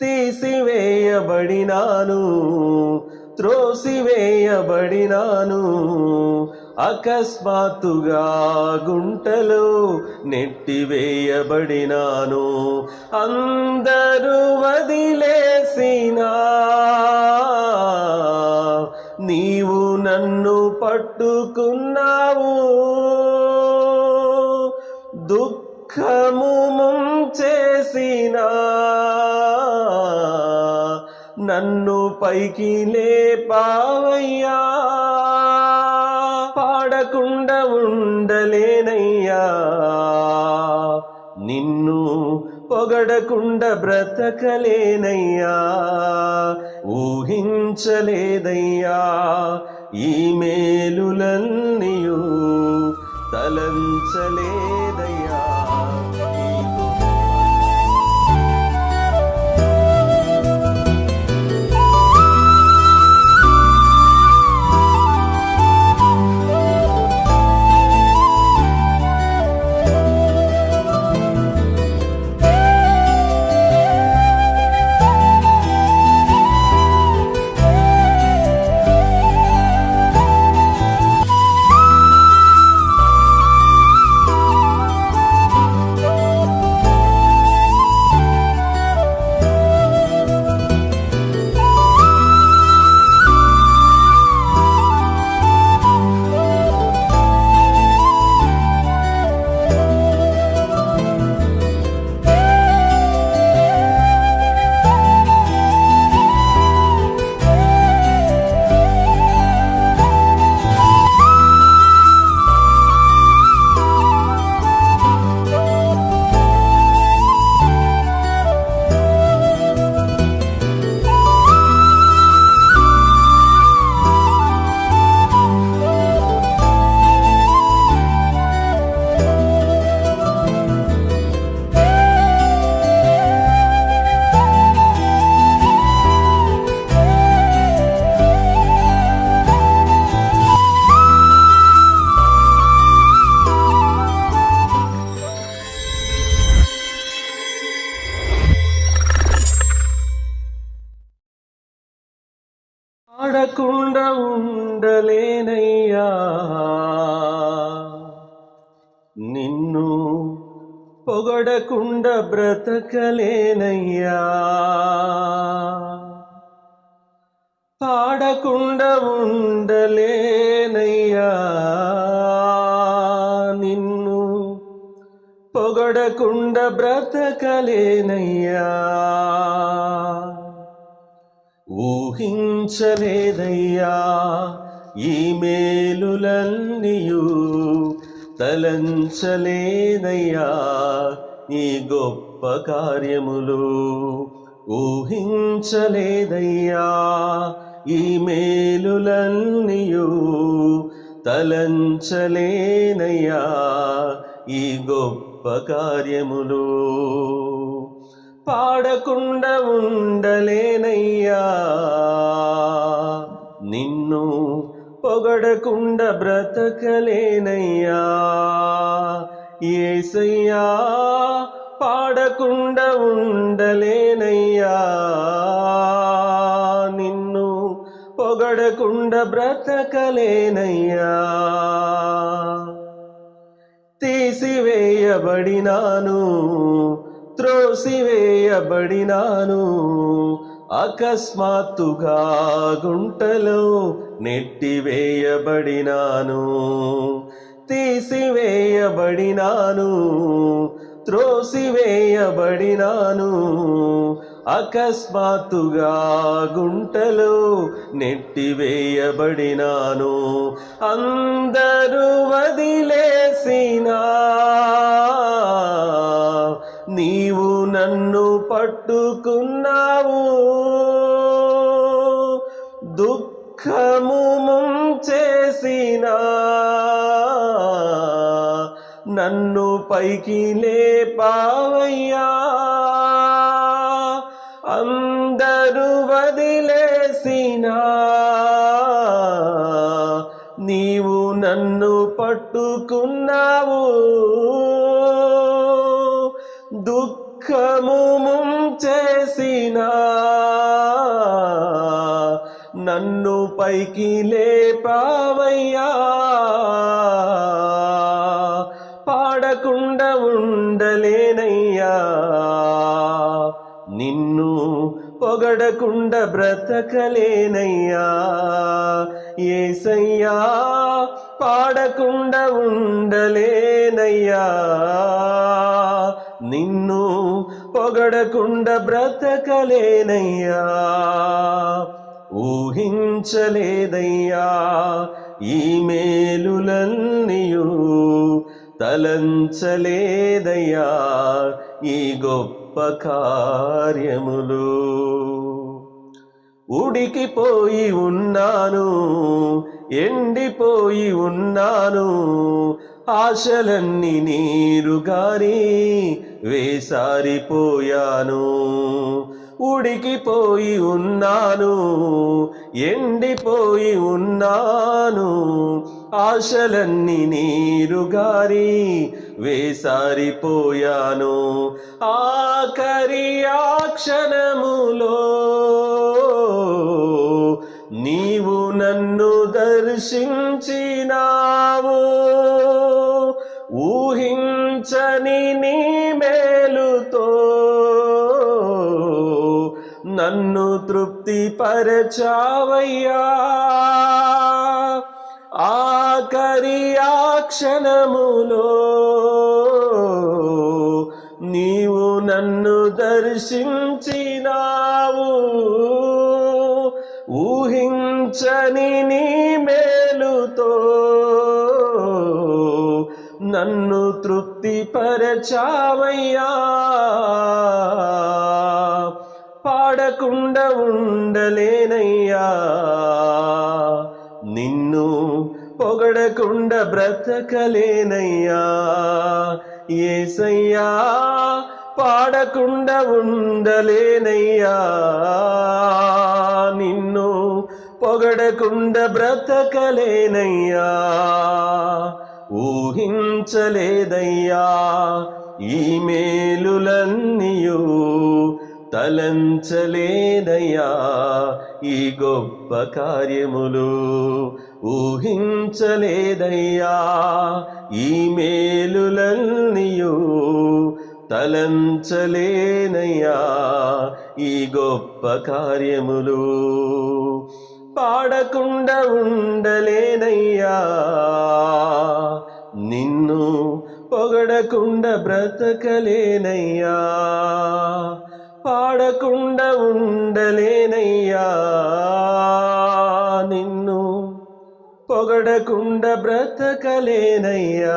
తీసివేయబడినాను త్రోసివేయబడినాను. అకస్మాత్తుగా గుంటలో నెట్టివేయబడినాను అందరూ వదిలేసినా. నీవు నన్ను పట్టుకున్నా నన్ను పైకి లేపావయ్యా. పాడకుండా ఉండలేనయ్యా. నిన్ను పొగడకుండా బ్రతకలేనయ్యా. ఊహించలేదయ్యా. ఈ మేలులన్నీయు ఆడకుండా ఉండలేనయ్యా. నిన్ను పొగడకుండా బ్రతకలేనయ్యా. పాడకుండా ఉండలేనయ్యా. నిన్ను పొగడకుండా బ్రతకలేనయ్యా. ఊహించలేదయ్యా ఈ మేలులన్నీయు తలంచలేదయ్యా ఈ గొప్ప కార్యములు ఊహించలేదయ్యా ఈ మేలులన్నీయు తలంచలేనయ్యా ఈ గొప్ప కార్యములు పాడకుండా ఉండలేనయ్యా. నిన్ను పొగడకుండా బ్రతకలేనయ్యా. ఏసయ్యా పాడకుండా ఉండలేనయ్యా. నిన్ను పొగడకుండా బ్రతకలేనయ్యా. తీసివేయబడినాను త్రోసివేయబడినాను అకస్మాత్తుగా గుంటలో నెట్టివేయబడినాను. తీసివేయబడినాను. త్రోసివేయబడినాను. అకస్మాత్తుగా గుంటలో నెట్టివేయబడినాను. అందరూ వదిలేసినా నన్ను పట్టుకున్నావు. దుఃఖము ముంచేసిన నన్ను పైకి లేపావయ్యా. అందరూ వదిలేసిన నీవు నన్ను పట్టుకున్నావు. దుఃఖము ముంచేసిన నన్ను పైకి లేపావయ్యా. పాడకుండా ఉండలేనయ్యా. నిన్ను పొగడకుండా బ్రతకలేనయ్యా. ఏసయ్యా పాడకుండా ఉండలేనయ్యా. నిన్ను పొగడకుండా బ్రతకలేనయ్యా. ఊహించలేదయ్యా ఈ మేలులన్నీయు తలంచలేదయ్యా ఈ గొప్ప కార్యములు. ఉడికిపోయి ఉన్నాను ఎండిపోయి ఉన్నాను ఆశలన్నీ నీరుగారి వేసారిపోయాను. ఉడికిపోయి ఉన్నాను ఎండిపోయి ఉన్నాను. ఆశలన్నీ నీరుగారి వేసారిపోయాను. ఆఖరి ఆక్షణములో క్షణములో నీవు నన్ను దర్శించినావు. ఊహించని నీ మేలుతో నన్ను తృప్తి పరచావయ్యా ఆఖరి ఆ క్షణములో నీవు నన్ను దర్శించినావు. ఊహించని నీ నన్ను తృప్తి పరచావయ్యా పాడకుండా ఉండలేనయ్యా. నిన్ను పొగడకుండా బ్రతకలేనయ్యా. ఏసయ్యా పాడకుండా ఉండలేనయ్యా. నిన్ను పొగడకుండా బ్రతకలేనయ్యా. ఊహించలేదయ్యా. ఈ మేలులన్నీయు తలంచలేదయ్యా. ఈ గొప్ప కార్యములు ఊహించలేదయ్యా. ఈ మేలులన్నీయు తలంచలేనయ్యా. ఈ గొప్ప కార్యములు పాడకుండా ఉండలేనయ్యా. నిన్ను పొగడకుండా బ్రతకలేనయ్యా. పాడకుండా ఉండలేనయ్యా. నిన్ను పొగడకుండా బ్రతకలేనయ్యా.